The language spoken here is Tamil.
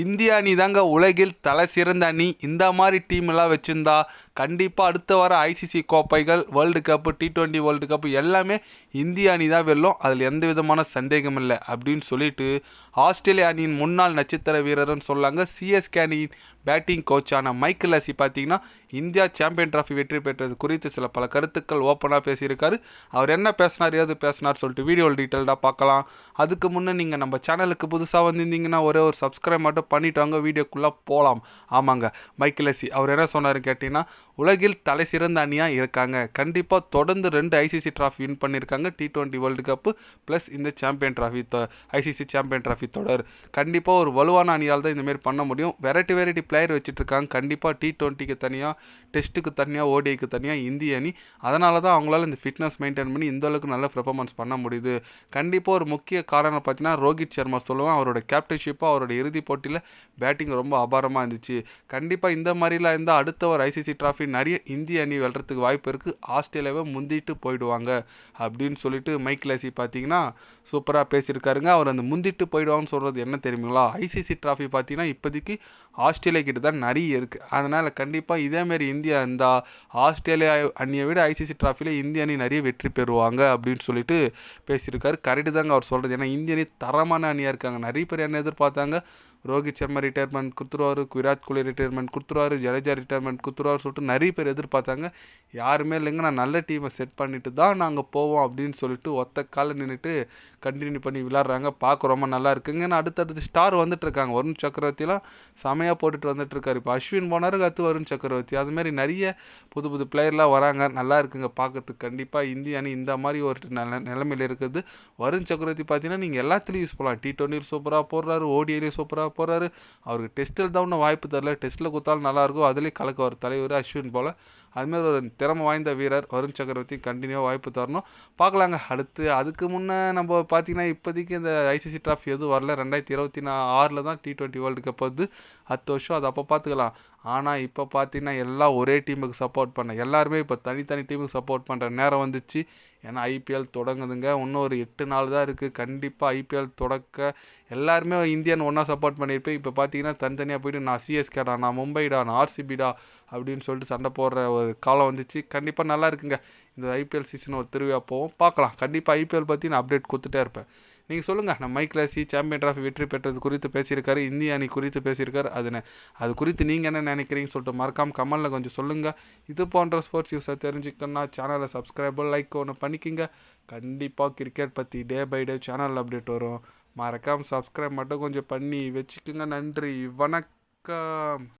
இந்திய அணி தாங்க உலகில் தலை சிறந்த அணி. இந்த மாதிரி டீம் எல்லாம் வச்சுருந்தா கண்டிப்பாக அடுத்த வர ICC கோப்பைகள் world cup T twenty world cup எல்லாமே இந்திய அணி தான் வெல்லும். அதில் எந்த விதமான சந்தேகம் இல்லை. அப்படின்னு சொல்லிட்டு ஆஸ்திரேலிய அணியின் முன்னாள் நட்சத்திர வீரர்னு சொல்லாங்க. சிஎஸ்கே அணியின் பேட்டிங் கோச்சான மைக்கேல் அசி பார்த்தீங்கன்னா இந்தியா சாம்பியன் ட்ராஃபி வெற்றி பெற்றது குறித்து சில பல கருத்துக்கள் ஓப்பனாக பேசியிருக்காரு. அவர் என்ன பேசினார் ஏது பேசினார் சொல்லிட்டு வீடியோவில் டீட்டெயில்டாக பார்க்கலாம். அதுக்கு முன்னே நீங்கள் நம்ம சேனலுக்கு புதுசாக வந்திருந்தீங்கன்னா ஒரே ஒரு சப்ஸ்கிரைப் மட்டும் கூட பண்ணிட்டாங்க வீடியோக்குள்ளே போகலாம் ஆமாங்க மைக்கிலசி அவர் என்ன சொன்னார் கேட்டிங்கன்னா உலகில் தலை சிறந்த அணியாக இருக்காங்க. கண்டிப்பாக தொடர்ந்து ரெண்டு ஐசிசி ட்ராஃபி வின் பண்ணியிருக்காங்க T twenty world cup plus இந்த champion trophy ICC champion trophy தொடர். கண்டிப்பாக ஒரு வலுவான அணியால் தான் இந்தமாரி பண்ண முடியும். வெரைட்டி வெரைட்டி பிளேயர் வச்சுட்ருக்காங்க கண்டிப்பாக டி ட்வெண்ட்டிக்கு தனியாக டெஸ்ட்டுக்கு தனியாக ஓடிஐக்கு தனியாக இந்திய அணி. அதனால தான் அவங்களால இந்த ஃபிட்னஸ் மெயின்டைன் பண்ணி இந்த அளவுக்கு நல்ல பெர்ஃபார்மன்ஸ் பண்ண முடியுது. கண்டிப்பாக ஒரு முக்கிய காரணம் பார்த்தீங்கன்னா ரோஹித் சர்மா சொல்லுவேன் அவரோட கேப்டன்ஷிப்பாக அவரோட இறுதிப் போட்டியில் பேட்டிங் ரொம்ப அபாரமாக இருந்துச்சு. கண்டிப்பாக இந்த மாதிரிலாம் இருந்தால் அடுத்த ஒரு ஐசிசி ட்ராஃபி நிறைய இந்திய அணி வெல்றதுக்கு வாய்ப்பு இருக்குது ஆஸ்திரேலியாவை முந்திட்டு போயிடுவாங்க அப்படின்னு சொல்லிட்டு மைக் லேசி பார்த்தீங்கன்னா சூப்பராக பேசியிருக்காருங்க. அவர் அந்த முந்திட்டு போயிடுவாங்கன்னு சொல்கிறது என்ன தெரியுங்களா? ஐசிசி ட்ராஃபி பார்த்தீங்கன்னா இப்போதைக்கு ஆஸ்திரேலியா கிட்ட தான் நிறைய இருக்குது அதனால் கண்டிப்பாக இதேமாரி இந்தியா இருந்தால் ஆஸ்திரேலியா அணியை விட ஐசிசி ட்ராஃபியில் இந்திய அணி நிறைய வெற்றி பெறுவாங்க அப்படின்னு சொல்லிட்டு பேசியிருக்காரு. கரெக்டு தாங்க அவர் சொல்கிறது ஏன்னா இந்திய அணி தரமான அணியாக இருக்காங்க. நிறைய பேர் என்ன எதிர்பார்த்தாங்க. ரோஹித் சர்மா ரிட்டையர்மெண்ட் கொடுத்துருவாரு விராட் கோலி ரிட்டையர்மெண்ட் கொடுத்துருவாரு ஜடேஜா ரிட்டையர்மெண்ட் கொடுத்துருவாரு சொல்லிட்டு நிறைய பேர் எதிர்பார்த்தாங்க. யாருமே இல்லைங்க நான் நல்ல டீமை செட் பண்ணிட்டு தான் நாங்கள் போவோம் அப்படின்னு சொல்லிட்டு ஒத்த காலை நின்றுட்டு கண்டினியூ பண்ணி விளாட்றாங்க பார்க்க ரொம்ப நல்லா இருக்குங்க. ஏன்னா அடுத்தடுத்து ஸ்டார் வந்துட்டுருக்காங்க வருண் சக்கரவர்த்திலாம் செமையாக போட்டுட்டு வந்துட்டுருக்காரு இப்போ அஸ்வின் போனாரு கத்து வருண் சக்கரவர்த்தி. அதுமாரி நிறைய புது புது பிளேயர்லாம் வராங்க. நல்லா இருக்குங்க. பார்க்கறதுக்கு கண்டிப்பாக இந்திய அணி இந்த மாதிரி ஒரு நில நிலைமையில் இருக்குது. வருண் சக்கரவர்த்தி பார்த்தீங்கன்னா நீங்கள் எல்லாத்துலேயும் யூஸ் பண்ணலாம். டி டுவெண்ட்டியில் சூப்பராக போடுறாரு ஓடிஐலேயும் சூப்பராக போகிறாரு அவருக்கு டெஸ்ட்டில் தான் ஒன்றும் வாய்ப்பு தரல. டெஸ்ட்டில் கொடுத்தாலும் நல்லாயிருக்கும் அதுலேயும் கலக்க ஒரு தலைவர் அஸ்வின் போல். அதுமாரி ஒரு திறமை வாய்ந்த வீரர் வருண் சக்கரவர்த்தி கண்டினியூவாக வாய்ப்பு தரணும். பார்க்கலாங்க. அடுத்து அதுக்கு முன்னே நம்ம பார்த்தீங்கன்னா இப்போதைக்கு இந்த ஐசிசி ட்ராஃபி எதுவும் வரல. ரெண்டாயிரத்தி இருபத்தி நா ஆறில் தான் டி டுவெண்ட்டி வேர்ல்டு கப் வந்து அடுத்த வருஷம் அது அப்போ பார்த்துக்கலாம். ஆனால் இப்போ பார்த்தீங்கன்னா எல்லாம் ஒரே டீமுக்கு சப்போர்ட் பண்ண எல்லாருமே இப்போ தனித்தனி டீமுக்கு சப்போர்ட் பண்ணுற நேரம் வந்துச்சு. ஏன்னா ஐபிஎல் தொடங்குதுங்க. இன்னும் ஒரு எட்டு நாள் தான் இருக்குது கண்டிப்பாக ஐபிஎல் தொடக்க எல்லாருமே இந்தியன் ஒன்றா சப்போர்ட் பண்ணியிருப்பேன். இப்போ பார்த்தீங்கன்னா தனித்தனியாக போயிட்டு நான் சிஎஸ்கேடா நான் மும்பைடா நான் ஆர்சிபிடா அப்படின்னு சொல்லிட்டு சண்டை போடுற ஒரு காலம் வந்துச்சு. கண்டிப்பாக நல்லா இருக்குங்க. இந்த ஐபிஎல் சீசன் ஒரு திருவிழா போவோம். பார்க்கலாம். கண்டிப்பாக ஐபிஎல் பற்றி நான் அப்டேட் கொடுத்துட்டே இருப்பேன். நீங்கள் சொல்லுங்கள் நம்ம மைக்லாசி சாம்பியன் ட்ராஃபி வெற்றி பெற்றது குறித்து பேசியிருக்காரு இந்திய அணி குறித்து பேசியிருக்காரு அது அது குறித்து நீங்கள் என்ன நினைக்கிறீங்கன்னு சொல்லிட்டு மறக்காம கமலில் கொஞ்சம் சொல்லுங்கள் இது போன்ற ஸ்போர்ட்ஸ் யூஸை தெரிஞ்சுக்கணுன்னா சேனலை சப்ஸ்கிரைபர் லைக் ஒன்று பண்ணிக்கிங்க. கண்டிப்பாக கிரிக்கெட் பற்றி day by day channel update வரும். மறக்காமல் சப்ஸ்கிரைப் மட்டும் கொஞ்சம் பண்ணி வச்சுக்கோங்க. நன்றி. வணக்கம்.